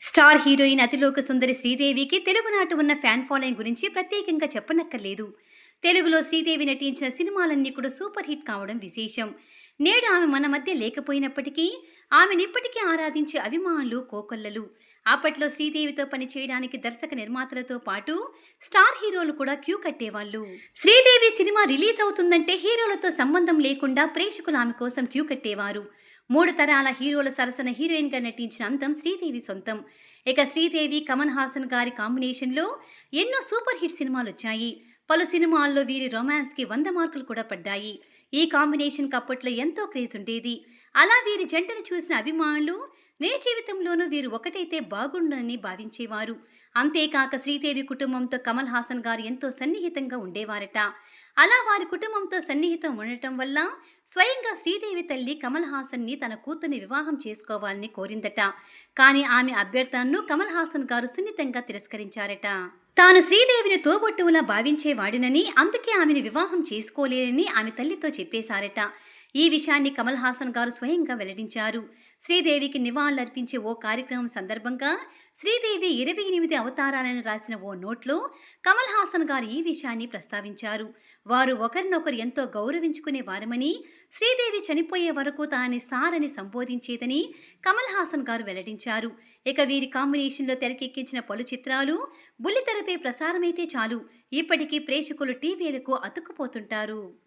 Star heroine Athiloka Sundari శ్రీదేవికి తెలుగునాట ఉన్న fan following గురించి ప్రత్యేకంగా చెప్పనక్కర్లేదు. తెలుగులో శ్రీదేవి నటించిన సినిమాలన్నీ కూడా సూపర్ హిట్ కావడం విశేషం. నేడు ఆమె మన మధ్య లేకపోయినప్పటికీ ఆమెనిప్పటికీ ఆరాధించే అభిమానులు కోకొల్లలు. అప్పట్లో శ్రీదేవితో పని చేయడానికి దర్శక నిర్మాతలతో పాటు స్టార్ హీరోలు కూడా క్యూ కట్టేవాళ్ళు. శ్రీదేవి సినిమా రిలీజ్ అవుతుందంటే హీరోలతో సంబంధం లేకుండా ప్రేక్షకులు ఆమె కోసం క్యూ కట్టేవారు. మూడు తరాల హీరోల సరసన హీరోయిన్గా నటించిన అంతం శ్రీదేవి సొంతం. ఇక శ్రీదేవి కమల్ హాసన్ గారి కాంబినేషన్లో ఎన్నో సూపర్ హిట్ సినిమాలు వచ్చాయి. పలు సినిమాల్లో వీరి రొమాన్స్కి వంద మార్కులు కూడా పడ్డాయి. ఈ కాంబినేషన్కి అప్పట్లో ఎంతో క్రేజ్ ఉండేది. అలా వీరి జంటను చూసిన అభిమానులు నే జీవితంలోనూ వీరు ఒకటైతే బాగుండని భావించేవారు. అంతేకాక శ్రీదేవి కుటుంబంతో కమల్ హాసన్ గారు ఎంతో సన్నిహితంగా ఉండేవారట. అలా వారి కుటుంబంతో సన్నిహితం ఉండటం వల్ల స్వయంగా శ్రీదేవి తల్లి కమల్ హాసన్ని తన కూతుర్ని వివాహం చేసుకోవాలని కోరిందట. కానీ ఆమె అభ్యర్థనను కమల్ హాసన్ గారు సున్నితంగా తిరస్కరించారట. తాను శ్రీదేవిని తోబొట్టువులా భావించేవాడినని అందుకే ఆమెను వివాహం చేసుకోలేనని ఆమె తల్లితో చెప్పేశారట. ఈ విషయాన్ని కమల్ హాసన్ గారు స్వయంగా వెల్లడించారు. శ్రీదేవికి నివాళులర్పించే ఓ కార్యక్రమం సందర్భంగా శ్రీదేవి ఇరవై ఎనిమిది అవతారాలను రాసిన ఓ నోట్లో కమల్ హాసన్ గారు ఈ విషయాన్ని ప్రస్తావించారు. వారు ఒకరినొకరు ఎంతో గౌరవించుకునే వారమని శ్రీదేవి చనిపోయే వరకు తాని సారని సంబోధించేదని కమల్ హాసన్ గారు వెల్లడించారు. ఇక వీరి కాంబినేషన్లో తెరకెక్కించిన పలు చిత్రాలు బుల్లితెరపై ప్రసారమైతే చాలు. ఇప్పటికీ ప్రేక్షకులు టీవీలకు అతుక్కుపోతుంటారు.